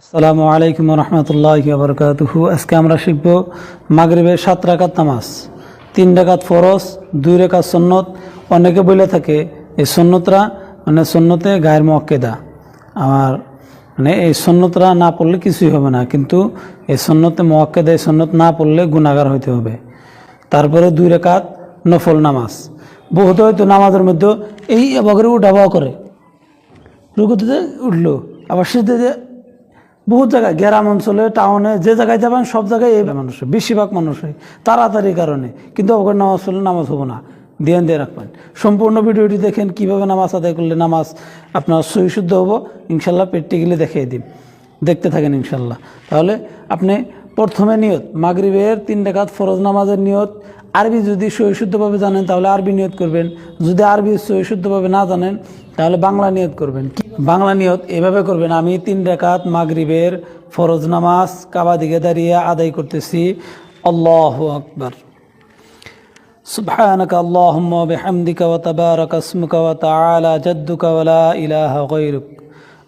আসসালামু আলাইকুম রহমতুল্লাহ বরকাতুহু। আজকে আমরা শিখব মাগরিবের সাত রাকাত নামাজ। তিন রাকাত ফরজ, দুই রেখাত সন্নত। অনেকে বলে থাকে এই সন্নতরা মানে সন্নতে গায়ের মক্কেদা আমার মানে এই সন্নতরা না পড়লে কিছুই হবে না, কিন্তু এই সন্নতে মক্কেদা এই সন্নত না পড়লে গুণাগার হইতে হবে। তারপরে দুই রেখাত নফল নামাজ। বহুত হয়তো নামাজের মধ্যে এই বগরে উঠাবা করে। রুকুতে উঠল, আবার সেতে বহুত জায়গায়, গ্রাম অঞ্চলে, টাউনে, যে জায়গায় যাবেন সব জায়গায় এই মানুষ বেশিরভাগ মানুষই তাড়াতাড়ি কারণে। কিন্তু ওখানে নামাজ হলে নামাজ হব না, ধ্যান দিয়ে রাখবেন। সম্পূর্ণ ভিডিওটি দেখেন, কীভাবে নামাজ আদায় করলে নামাজ আপনার সহি শুদ্ধ হব, ইনশাল্লাহ পেটটি গেলে দেখিয়ে দিন দেখতে থাকেন ইনশাল্লাহ। তাহলে আপনি প্রথমে নিয়ত মাগরিবের তিন রেখাত ফরজ নামাজের নিয়ত আরবি যদি সহিশুদ্ধভাবে জানেন তাহলে আরবি নিয়ত করবেন যদি আরবি সহিশুদ্ধভাবে না জানেন তাহলে বাংলা নিয়ত করবেন কি- বাংলা নিয়ত এভাবে করবেন আমি তিন রেখাত মাগরিবের ফরজ নামাজ কাবা দিকে দাঁড়িয়ে আদায় করতেছি আল্লাহ আকবার سبحانك اللهم وبحمدك وتبارك اسمك وتعالى جدك ولا إله غيرك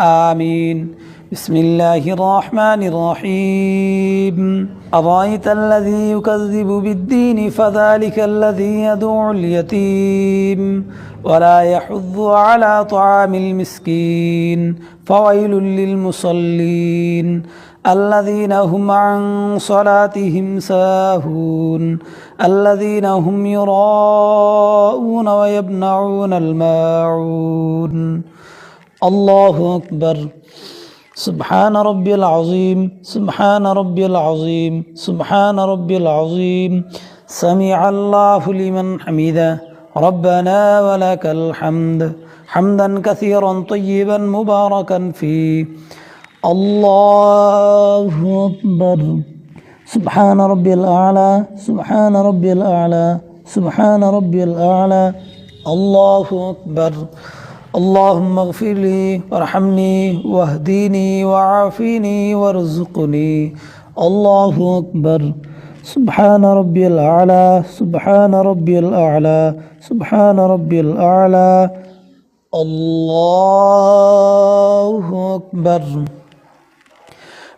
آمين. بسم الله الرحمن الرحيم. أرأيت الذي يكذب بالدين فذلك الذي يدعو اليتيم ولا يحض على طعام المسكين. فويل للمصلين. الذين هم عن صلاتهم ساهون الذين هم يراءون ويمنعون الماعون. الله أكبر. سبحان ربي العظيم سبحان ربي العظيم سبحان ربي العظيم. سمع الله لمن حمده. ربنا ولك الحمد. حمدا كثيرا طيبا مباركا فيه. الله أكبر. سبحان ربي الأعلى سبحان ربي الأعلى سبحان ربي الأعلى. الله أكبر. اللهم اغفر لي وارحمني واهديني وعافيني وارزقني. الله أكبر. سبحان ربي الأعلى سبحان ربي الأعلى سبحان ربي الأعلى. الله أكبر.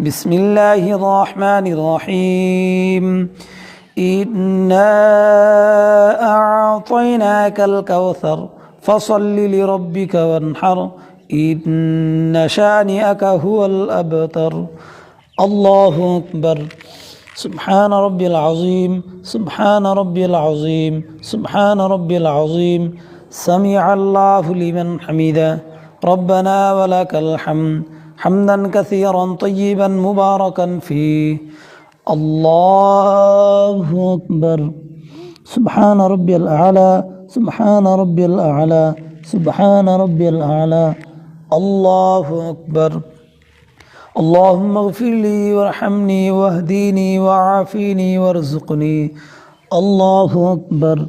بسم الله الرحمن الرحيم إنا أعطيناك الكوثر فصل لربك وانحر إن شانئك هو الأبتر الله أكبر سبحان ربي العظيم سبحان ربي العظيم سبحان ربي العظيم سمع الله لمن حمده ربنا ولك الحمد حمدا كثيرا طيبا مباركا فيه. الله أكبر. سبحان ربي الأعلى. سبحان ربي الأعلى. سبحان ربي الأعلى. الله أكبر. اللهم اغفر لي وارحمني واهديني وعافيني وارزقني. الله أكبر.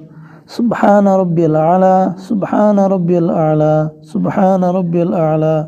سبحان ربي الأعلى. سبحان ربي الأعلى. سبحان ربي الأعلى.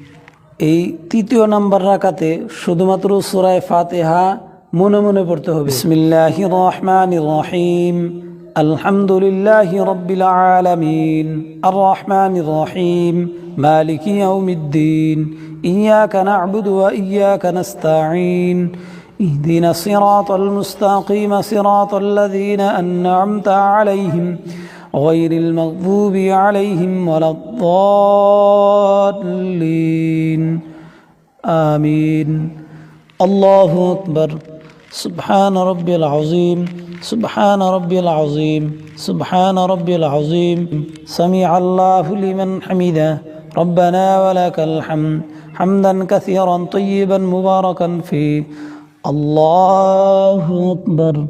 এই তৃতীয় নাম্বার রাকাতে শুধুমাত্র সুরায় ফাতেহা মনে মনে পড়তে হবে বিসমিল্লাহ রহমান রহিম আলহামদুলিল্লাহ রব্বিল আলামিন আর রহমান রহিম মালিক ইয়াউমিদ্দিন إياك نعبد وإياك نستعين اهدنا الصراط المستقيم صراط الذين أنعمت عليهم غير المغضوب عليهم ولا الضالين آمين. الله أكبر. سبحان ربي العظيم. سبحان ربي العظيم. سبحان ربي العظيم. سمع الله لمن حمده. ربنا ولك الحمد. حمدا كثيرا طيبا مباركا فيه. الله أكبر.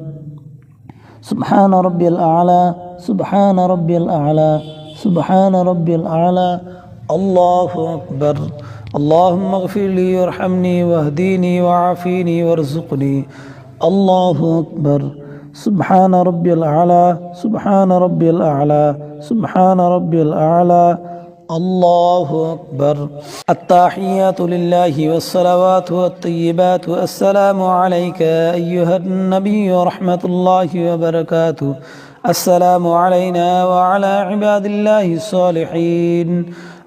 سبحان ربي الأعلى. سبحان ربي الأعلى. سبحان ربي الأعلى. الله أكبر. اللهم اغفر لي وارحمني واهديني وعافيني وارزقني. الله أكبر. سبحان ربي الأعلى سبحان ربي الأعلى سبحان ربي الأعلى. الله أكبر. التحيات لله والصلوات والطيبات. السلام عليك أيها النبي ورحمة الله وبركاته. السلام علينا وعلى عباد الله الصالحين.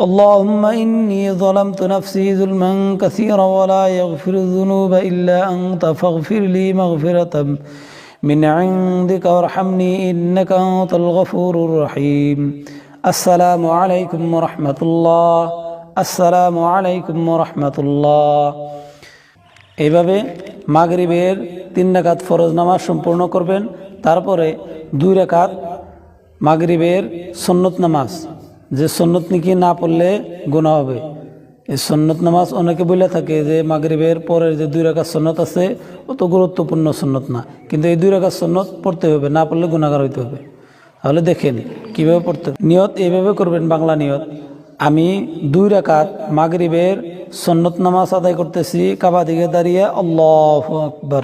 اللهم إني ظلمت نفسي ظلما كثيرا ولا يغفر الذنوب إلا أنت فاغفر لي مغفرة من عندك وارحمني إنك أنت الغفور الرحيم السلام عليكم ورحمة الله السلام عليكم ورحمة الله এইভাবে মাগরিবের তিন রাকাত ফরজ নামাজ সম্পূর্ণ করবেন তারপরে দুই রাকাত মাগরিবের সন্নত নামাজ যে সন্নত নাকি না পড়লে গোনা হবে। এই সন্নত নামাজ অনেকে বলে থাকে যে মাগরিবের পরের যে দুই রাকাত সন্নত আছে অত গুরুত্বপূর্ণ সন্নত না। কিন্তু এই দুই রাকাত সন্নত পড়তে হবে, না পড়লে গুণাগার হইতে হবে। তাহলে দেখেন কীভাবে পড়তে। নিয়ত এইভাবে করবেন, বাংলা নিয়ত। আমি দুই রাকাত মাগরিবের সন্নত নামাজ আদায় করতেছি, কাবা দিকে দাঁড়িয়ে আল্লাহ আকবর।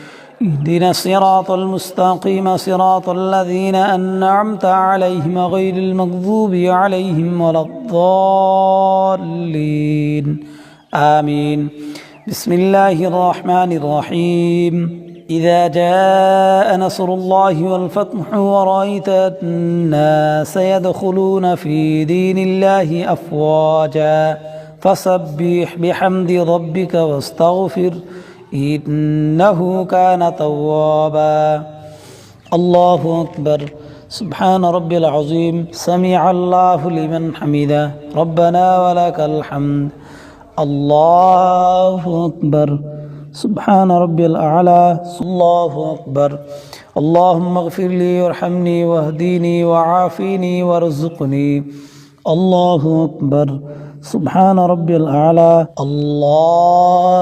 اهدنا الصراط المستقيم صراط الذين أنعمت عليهم غير المغضوب عليهم ولا الضالين. آمين. بسم الله الرحمن الرحيم. إذا جاء نصر الله والفتح ورأيت الناس يدخلون في دين الله أفواجا فسبح بحمد ربك واستغفر إنه كان توابا. الله أكبر. سبحان ربي العظيم. سمع الله لمن حمده. ربنا ولك الحمد. الله أكبر. سبحان ربي الأعلى. الله أكبر. اللهم اغفر لي وارحمني واهديني وعافيني وارزقني. الله أكبر. سبحان ربي الأعلى. الله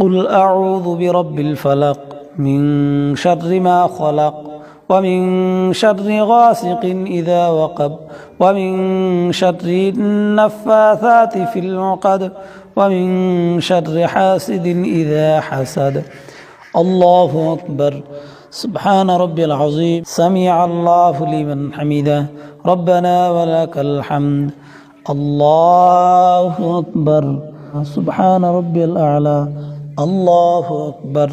قل أعوذ برب الفلق من شر ما خلق ومن شر غاسق إذا وقب ومن شر النفاثات في العقد ومن شر حاسد إذا حسد الله أكبر سبحان ربي العظيم سمع الله لمن حمده ربنا ولك الحمد الله أكبر سبحان ربي الأعلى الله أكبر.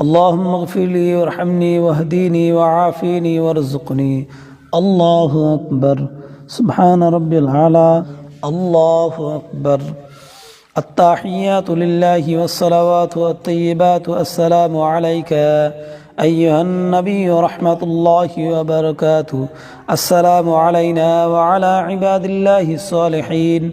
اللهم اغفر لي وارحمني واهديني وعافيني وارزقني. الله أكبر. سبحان ربي الأعلى. الله أكبر. التحيات لله والصلوات والطيبات السلام عليك أيها النبي رحمة الله وبركاته. السلام علينا وعلى عباد الله الصالحين.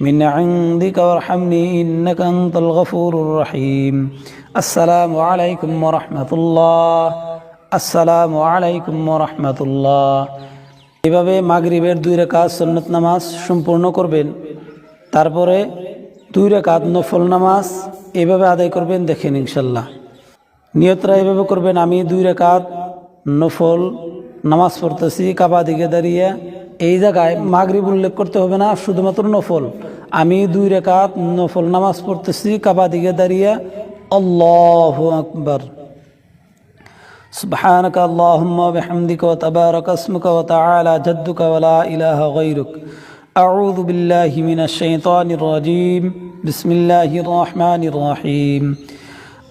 من عندك وارحمني إنك أنت الغفور الرحيم السلام عليكم ورحمة الله السلام عليكم ورحمة الله এভাবে মাগরিবের দুই রেখাত সন্নত নামাজ সম্পূর্ণ করবেন তারপরে দুই রেখাত নফল নামাজ এভাবে আদায় করবেন দেখেন ইনশাল্লাহ নিয়তরা এভাবে করবেন আমি দুই রেখাত নফল নামাজ পড়তেছি কাবা দিকে দাঁড়িয়ে এই জায়গায় মাগরিব উল্লেখ করতে হবে না শুধুমাত্র নফল আমি দুই রেখাত নফল নামাজ পড়তেছি কাবা দিকে দাঁড়িয়ে আল্লাহ আকবর سبحانك اللهم وبحمدك وتبارك اسمك وتعالى جدك ولا إله غيرك أعوذ بالله من الشيطان الرجيم بسم الله الرحمن الرحيم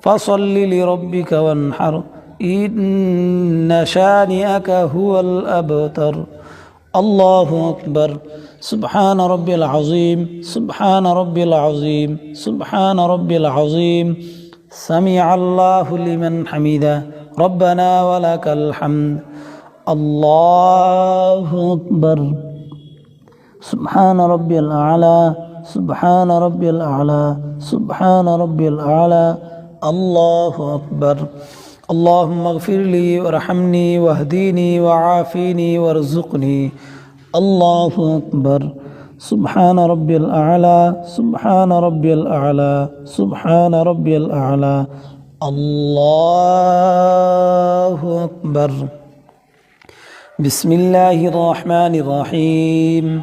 فصل لربك وانحر. إن شانئك هو الأبتر. الله أكبر. سبحان ربي العظيم. سبحان ربي العظيم. سبحان ربي العظيم. سمع الله لمن حمده. ربنا ولك الحمد. الله أكبر. سبحان ربي الأعلى. سبحان ربي الأعلى. سبحان ربي الأعلى. الله أكبر اللهم اغفر لي وارحمني واهديني وعافيني وارزقني الله أكبر سبحان ربي الأعلى سبحان ربي الأعلى سبحان ربي الأعلى الله أكبر بسم الله الرحمن الرحيم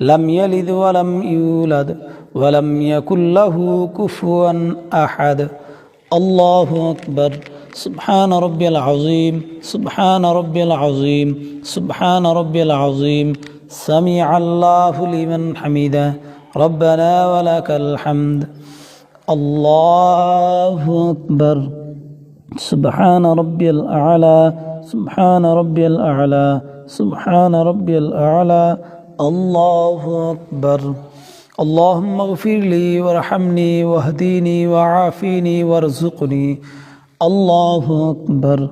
لم يلد ولم يولد ولم يكن له كفوا أحد. الله أكبر. سبحان ربي العظيم. سبحان ربي العظيم. سبحان ربي العظيم. سمع الله لمن حمده. ربنا ولك الحمد. الله أكبر. سبحان ربي الأعلى. سبحان ربي الأعلى. سبحان ربي الأعلى. الله أكبر اللهم اغفر لي وارحمني واهديني وعافيني وارزقني الله أكبر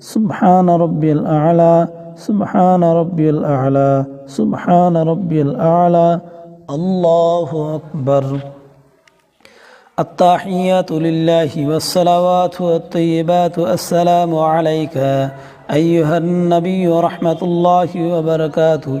سبحان ربي الأعلى سبحان ربي الأعلى سبحان ربي الأعلى الله أكبر التحيات لله والصلوات والطيبات السلام عليك أيها النبي رحمة الله وبركاته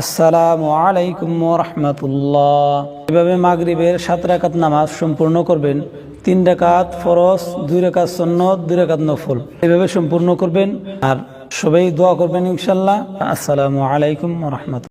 আসসালামু আলাইকুম রহমতুল্লাহ। এভাবে মাগরিবের সাত রাকাত নামাজ সম্পূর্ণ করবেন, তিন রাকাত ফরস দুই রাকাত সন্নত, দুই রাকাত নফল। এভাবে সম্পূর্ণ করবেন আর সবাই দোয়া করবেন ইনশাল্লাহ আসসালামু আলাইকুম রহমতুল্লাহ।